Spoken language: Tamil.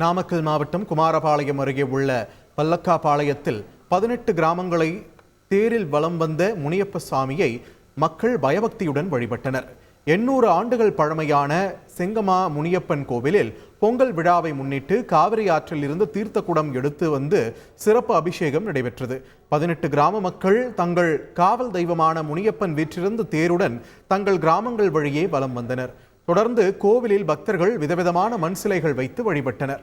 நாமக்கல் மாவட்டம் குமாரபாளையம் அருகே உள்ள பல்லக்காபாளையத்தில் பதினெட்டு கிராமங்களை தேரில் வலம் வந்த முனியப்ப சாமியை மக்கள் பயபக்தியுடன் வழிபட்டனர். எண்ணூறு ஆண்டுகள் பழமையான செங்கமா முனியப்பன் கோவிலில் பொங்கல் விழாவை முன்னிட்டு காவிரி ஆற்றில் இருந்து தீர்த்த குடம் எடுத்து வந்து சிறப்பு அபிஷேகம் நடைபெற்றது. பதினெட்டு கிராம மக்கள் தங்கள் காவல் தெய்வமான முனியப்பன் வீற்றிருந்த தேருடன் தங்கள் கிராமங்கள் வழியே வலம் வந்தனர். தொடர்ந்து கோவிலில் பக்தர்கள் விதவிதமான மண் சிலைகள் வைத்து வழிபட்டனர்.